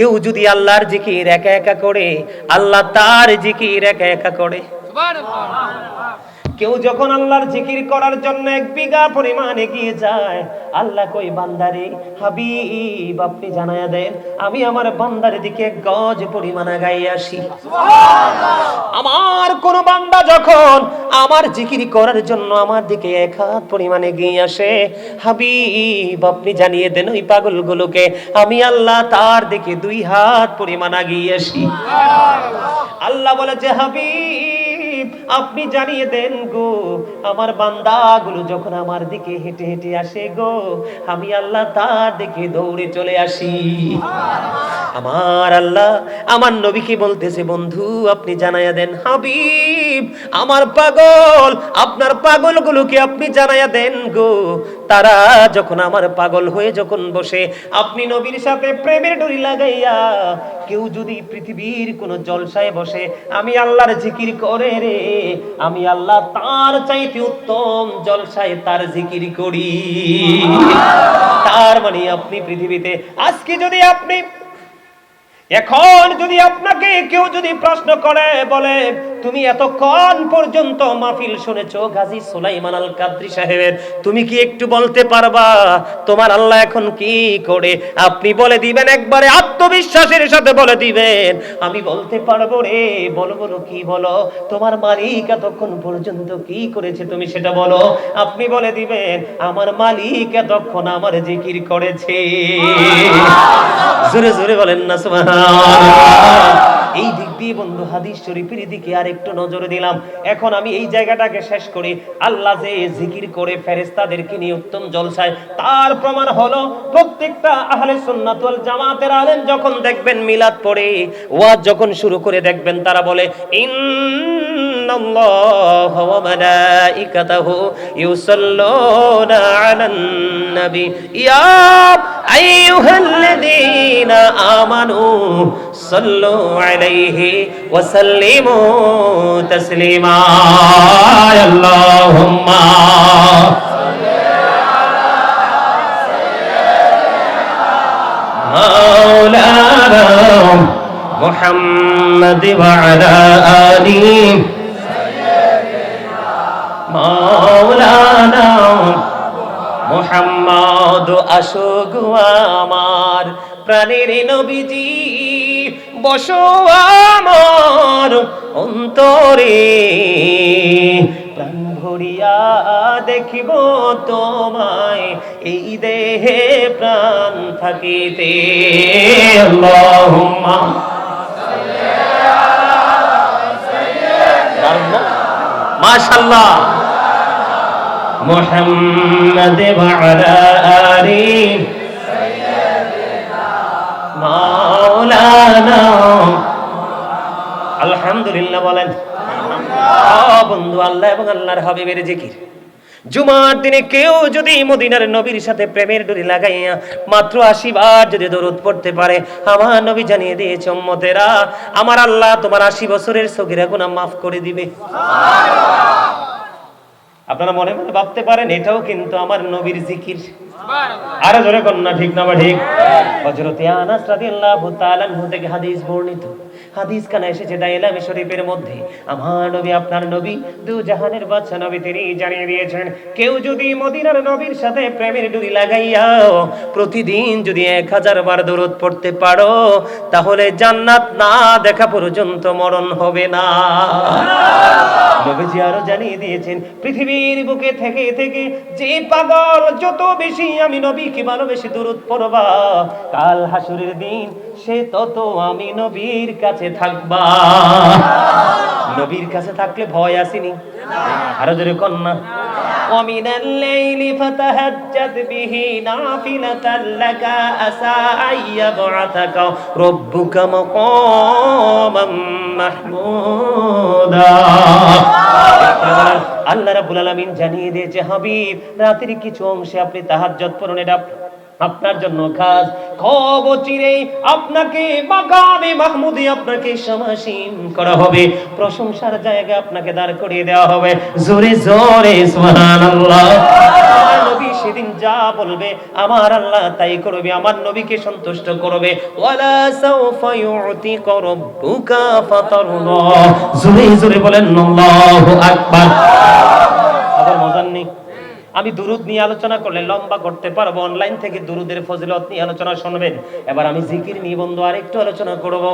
কেউ যদি আল্লাহর জিকির একা একা করে আল্লাহ তার জিকির একা একা করে। কেউ যখন আল্লাহর জিকির করার জন্য এক বিঘা পরিমাণ এগিয়ে যায় আল্লাহ কই বান্দারে হাবিব আপনি জানায়া দেন আমি আমার বান্দার দিকে গজ পরিমাণ আগাই আসি। আমার কোন বান্দা যখন আমার জিকির করার জন্য আমার দিকে এক হাত পরিমাণে এগিয়ে আসে হাবিব আপনি জানিয়ে দেন ওই পাগলগুলোকে আমি আল্লাহ তার দিকে দুই হাত পরিমাণ আগিয়ে আসি। আল্লাহ বলে যে হাবিব আপনি জানিয়ে দেন গো, আমার বান্দাগুলো যখন আমার দিকে হেঁটে হেঁটে আসে গো, আমি আল্লাহ তার দিকে দৌড়ে চলে আসি। আমার আল্লাহ, আমার নবীকে বলতেছে বন্ধু, আপনি জানাইয়া দেন, হাবিব, আমার পাগল, আপনার পাগলগুলোকে আপনি জানাইয়া দেন গো তারা যখন আমার পাগল হয়ে যখন বসে আপনি নবীর সাথে প্রেমের ডরি লাগাইয়া কেউ যদি পৃথিবীর কোন জলসায় বসে আমি আল্লাহর জিকির করে রে আমি আল্লাহ তার চাইতে উত্তম জলসায় তার জিকির করি। তার মানে আপনি পৃথিবীতে আজকে যদি আপনি এখন যদি আপনাকে কেউ যদি প্রশ্ন করে, বলে, তুমি এতক্ষণ পর্যন্ত মাহফিল শুনেছো গাজী সুলাইমান আল কাদরি সাহেবের? তুমি কি একটু বলতে পারবা? তোমার আল্লাহ এখন কি করে? আপনি বলে দিবেন, একবারে আত্মবিশ্বাসের সাথে বলে দিবেন। আমি বলতে পারব রে বলো বলো কি বলো? তোমার মালিক এতক্ষণ পর্যন্ত কি করেছে তুমি সেটা বলো? আপনি বলে দিবেন, আমার মালিক এতক্ষণ আমার জিকির করেছে। জোরে জোরে বলেন না, সুবহানাল্লাহ। এই দিক দিয়ে বন্ধু, হাদিস শরীফের দিকে আর একটু নজর দিলাম। এখন আমি এই জায়গাটাকে শেষ করি। আল্লাহ যে জিকির করে ফেরেশতাদেরকে নিয়ে উত্তম জলসায়, তার প্রমাণ হলো প্রত্যেকটা আহলে সুন্নাত ওয়াল জামাতের আলেম যখন দেখবেন মিলাদ পড়ে, ওয়াজ যখন শুরু করে দেখবেন, তারা বলে নবী ইয়া আইয়ুহাল্লাযীনা الذين آمنوا صلوا عليه وسلموا تسليما. اللهم مولانا محمد وعلى آله. مولانا محمد أشوق وأمار. প্রাণের নবীজি, বসো আমার অন্তরে। প্রাণ ভরিয়া দেখিব তোমায়, এই দেহে প্রাণ থাকিতে। মাশাল্লাহ মোহাম্মদ বাড়া আরে আলহামদুলিল্লাহ বলেন। বন্ধু আল্লাহ এবং আল্লাহর হাবিবের জিকির। জুমার দিনে কেউ যদি মদিনার নবীর সাথে প্রেমের ডুরি লাগাইয়া মাত্র আশি বার যদি দরুদ পড়তে পারে, আমার নবী জানিয়ে দিয়েছে, উম্মতেরা, আমার আল্লাহ তোমার আশি বছরের সগিরা গুনাহ মাফ করে দিবে। আপনারা মনে মনে ভাবতে পারেন এটাও কিন্তু আমার নবীর জিকির। আরও জোরে কন্যা ঠিক না বা ঠিক? হজরতিয়া আনাস রাদিয়াল্লাহু তাআলা থেকে হাদিস বর্ণিত। হাদিস কানা এসেছে দাইলামে শরীফের মধ্যে। আমার নবী, আপনার নবী, দু জাহানের বাদশা নবী তিনি জানিয়ে দিয়েছেন, কেউ যদি মদিনার নবীর সাথে প্রেমের ডুরি লাগাইয়াও প্রতিদিন যদি এক হাজার বার দরুদ পড়তে পারো, তাহলে জান্নাত না দেখা পর্যন্ত মরণ হবে না। নবীজি আরও জানিয়ে দিয়েছেন, পৃথিবীর বুকে থেকে থেকে যে পাগল, যত বেশি আমি নবীকে ভালোবেসে দূরত পড়বা, কাল হাসুরের দিন সে তত আমি নবীর কাছে থাকবা নবীর কাছে থাকলে ভয় আসেনি আরো জোরে কন্যা ومن الليل فتهجد به نافلة لك عسى أن يبعثك ربك مقاما محمودا আল্লাহ রাব্বুল আলামিন জানিয়ে দিয়েছে হাবিব রাতের কিছু অংশে আপনি তাহাজ্জুদ পড়ুন এটা আপনার জন্য কাজ খব চিরে আপনাকে মাকামে মাহমুদে আপনাকে সমাসীন করা হবে। প্রশংসার জায়গা আপনাকে দাঁড় করিয়ে দেওয়া হবে। জোরে জোরে, সুবহানাল্লাহ। সেদিন যা বলবে, আমার আল্লাহ তাই করবে, আমার নবীকে সন্তুষ্ট করবে। ওয়ালা সাউফা ইউতিকা রাব্বুকা ফাতারদা জোরে জোরে বলেন, আল্লাহু আকবার। আমি দুরুদ নিয়ে আলোচনা করলে লম্বা করতে পারব অনলাইন থেকে দুরুদের ফজিলত নিয়ে আলোচনা শুনবেন। এবার আমি জিকির নিয়ে বন্ধু আর একটু আলোচনা করব।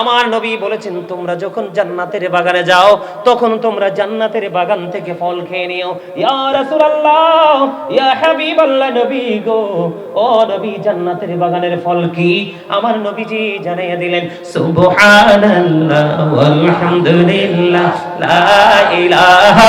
আমার নবী বলেছেন, তোমরা যখন জান্নাতের বাগানে যাও, তখন তোমরা জান্নাতের বাগান থেকে ফল খেয়ে নিও। ইয়া রাসূলুল্লাহ, ইয়া হাবিবাল্লাহ নবী গো, ও নবী, জান্নাতের বাগানের ফল কি? আমার নবীজি জানাইয়া দিলেন, সুবহানাল্লাহ, ওয়ালহামদুলিল্লাহ, লা ইলাহা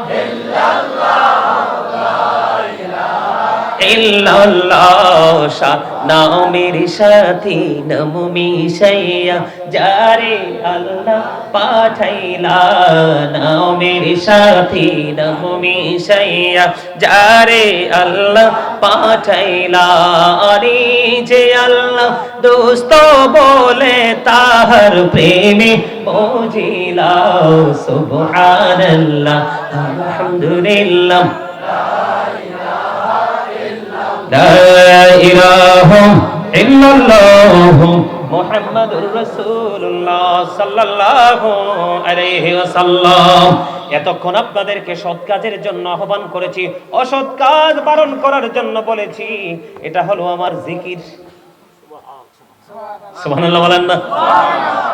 যারে আল্লাহ পাঠাইলা যে আল্লাহ দোস্ত বলে তাহার প্রেমে বুঝিলা সুবহানাল্লাহ আলহামদুলিল্লাহ। لا إله إلا الله محمد رسول الله صلى الله عليه وسلم এতক্ষণ আপনাদেরকে সৎ কাজের জন্য আহ্বান করেছি অসৎ কাজ বারণ করার জন্য বলেছি এটা হলো আমার জিকির সুবহানাল্লাহ বলেন না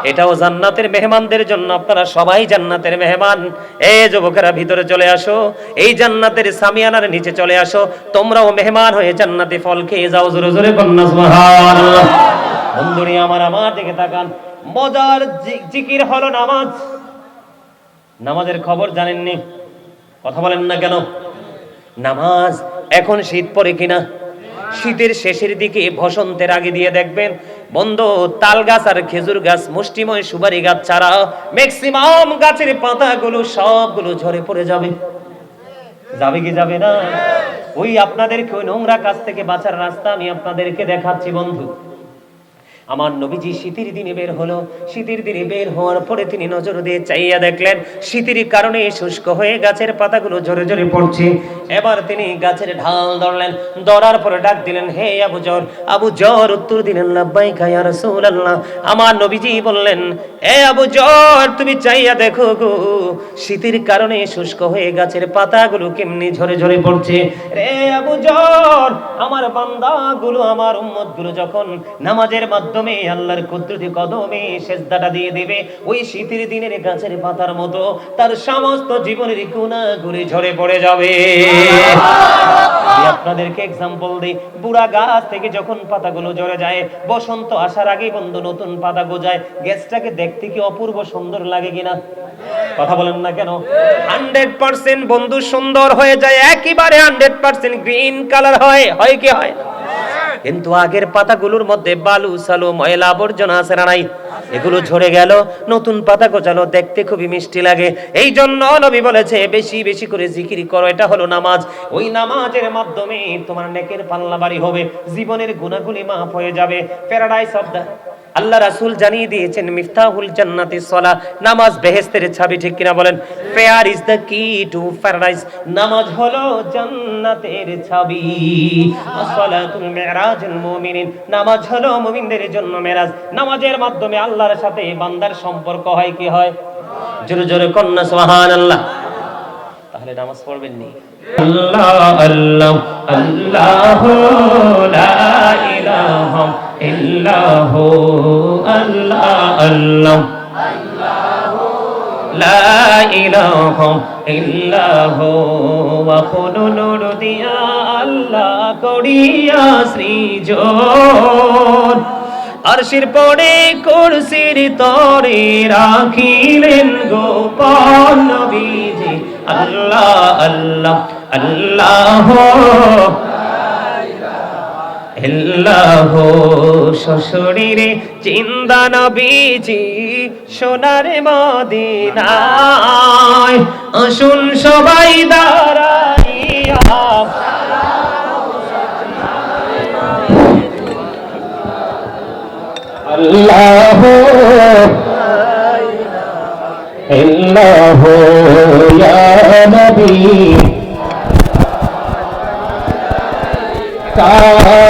এটাও জান্নাতের মেহমানদের জন্য, আপনারা সবাই জান্নাতের মেহমান। এই যুবকেরা, ভিতরে চলে আসো। এই জান্নাতের সামিয়ানার নিচে চলে আসো। তোমরাও মেহমান হয়ে জান্নাতে ফল খেয়ে যাও, জোরে জোরে বন্ধুরি আমার আমার দিকে তাকান। মজার জিকির হলো নামাজ। নামাজের খবর জানেননি? কথা বলেন না কেন? নামাজ এখন শীত পড়ে কিনা? শীতের শেষের দিকে বসন্তের আগে দিয়ে দেখবেন বন্ধ তাল গাছ আর খেজুর গাছ, মুষ্টিময় সুবারি গাছ ছাড়া ম্যাক্সিমাম গাছের পাতাগুলো সবগুলো ঝরে পড়ে যাবে। যাবে কি যাবে না? ওই আপনাদেরকে ওই নোংরা কাছ থেকে বাঁচার রাস্তা আমি আপনাদেরকে দেখাচ্ছি বন্ধু। আমার নবীজি শীতের দিনে বের হলো। শীতের দিনে বের হওয়ার পরে তিনি নজর দিয়ে চাইয়া দেখলেন, শীতের কারণে শুষ্ক হয়ে গাছের পাতাগুলো ঝরে ঝরে পড়ছে। এবার তিনি গাছের ঢাল ধরলেন, ধরার পরে ডাক দিলেন, হে আবু জর। আবু জর উত্তর দিলেন আমার নবীজি বললেন আবু জর তুমি চাইয়া দেখো গো, শীতের কারণে শুষ্ক হয়ে গাছের পাতাগুলো কেমনি ঝরে ঝরে পড়ছে। রে আবু জর আমার বান্দাগুলো, আমার উম্মতগুলো যখন নামাজের মাধ্যমে আল্লাহর কুদরতি কদমে সেজদাটা দিয়ে দেবে, ওই শীতের দিনের গাছের পাতার মতো তার সমস্ত জীবনের গুণাগুলি ঝরে পড়ে যাবে। আপনাদেরকে এক্সাম্পল দিই, বুড়া গাছ থেকে যখন পাতাগুলো ঝরে যায়, বসন্ত আসার আগেই বন্ধু নতুন পাতা গোজায় গ্যাসটাকে দেখতে কি অপূর্ব সুন্দর লাগে কিনা কথা বলেন না কেন হান্ড্রেড পার্সেন্ট বন্ধু সুন্দর হয়ে যায়, একেবারে হান্ড্রেড পার্সেন্ট গ্রিন কালার হয় হয় কি হয়? কিন্তু আগের পাতাগুলোর মধ্যে বালু, সালু, ময়লা আবর্জনা আছে না নাই? এগুলো ঝরে গেল, নতুন পাতা গোছালো, দেখতে খুবই মিষ্টি লাগে। এই জন্য নবী বলেছে, বেশি বেশি করে জিকির করো, এটা হলো নামাজ। ওই নামাজের মাধ্যমে তোমার নেকের পাল্লা বাড়ি হবে, জীবনের গুণাগুলি মাফ হয়ে যাবে। প্যারাডাইস অফ দ্য আল্লাহ রাসূল জানিয়ে দিয়েছেন, মিফতাহুল জান্নাতি সলা নামাজ বেহেশতের চাবি ঠিক কিনা বলেন? Prayer is the key to paradise নামাজ হলো জান্নাতের চাবি সালাতুল মিরাজুল মুমিনিন। নামাজ হলো মুমিনদের জন্য মেরাজ। নামাজের মাধ্যমে আল্লাহর সাথে বান্দার সম্পর্ক হয় কি হয়? জোরে জোরে কন্যা, সুবহানাল্লাহ। তাহলে নামাজ পড়বেন নি? আল্লাহ আল্লাহ আল্লাহ লা ইলাহা ইল্লাহ আল্লাহ আল্লাহ। লা ইলাহা ইল্লাহ ওয়া কুনুর দিয়া আল্লাহ করিয়া সৃজন। আরশির পরে কুরসির তরে রাখিলেন গোপন নবীজি। আল্লাহ আল্লাহ আল্লাহ। ইল্লাহ শ্বশুরিরে চিন্তা নবীজি সোনার মদিনায় আসুন সবাই দাঁড়াইয়া। আল্লাহ ইল্লাহ ইয়া নবী।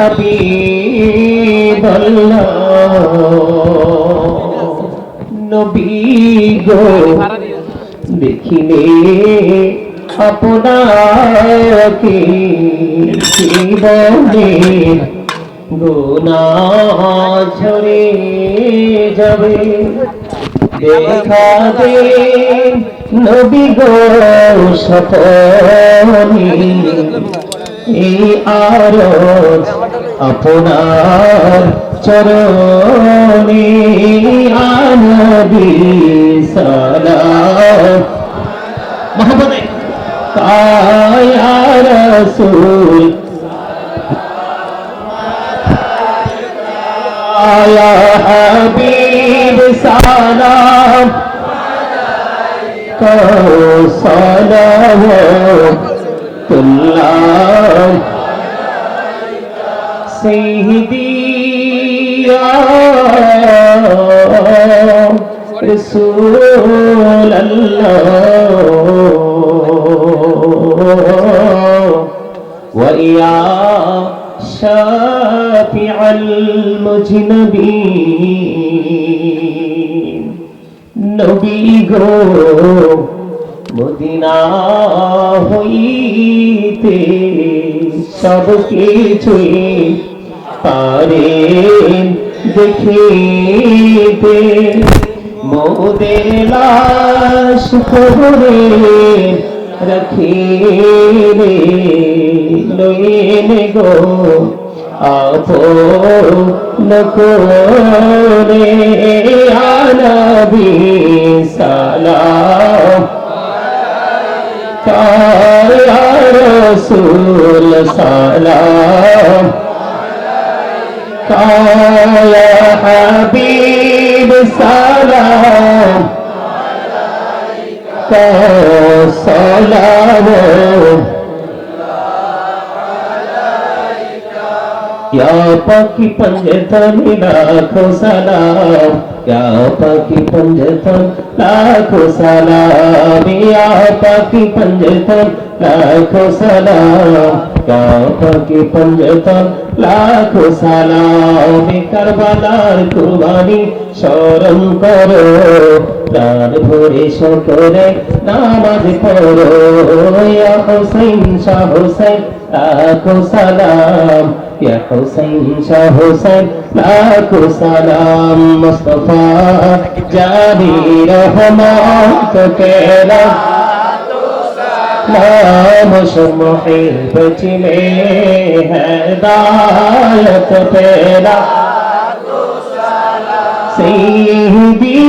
হাবিব নবী গো দেখিলে আপনাকে জীবনে গুনা ঝরে যাবে। দেখা দে নবী গো সপনি এই আরজ আপনার চরণে আনবি সালাম। মোহাম্মদে কায়া রসুল। হাবিব সালাম। কো সালাম। سيدي يا رسول الله ويا شافع المجنبين নবী গো মদিনা হইতে সব কিছুই পারেন দেখিতে মোদের লাশ খবরে রাখিলে লইনে গো, আপন করে আনবি সালাম। কায়া রসুল সালাম। يا حبيب سلام سلام يا پاکی پنجتن لاکھو سلام یا پاکی پنجتن لاکھو سلام یا پاکی پنجتن লাখো সালাম কাফাকে পঞ্জতন লাখো সালাম কারবালার কুরবানি স্মরণ করো প্রাণ ভরে সকরে নামাজ পড়ো ইয়া হোসেন শাহ হোসেন লাখো সালাম ইয়া হোসেন শাহ হোসেন লাখো সালাম মুস্তফা জানি রহমান তো কেরা नाम मुहिब में हदायत पेरा सीधी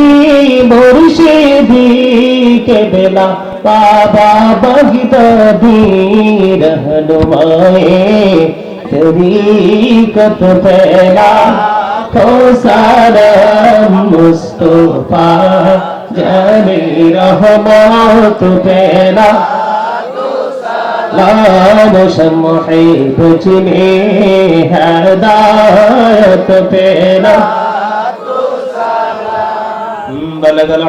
मुर्शिदी के बेला बाबा बगदादी रहनुमाए तरीकत पेला तो सारा मुस्तफा जाने रहमत पेला लाल शमहे बुझने हदायत पेला बलगल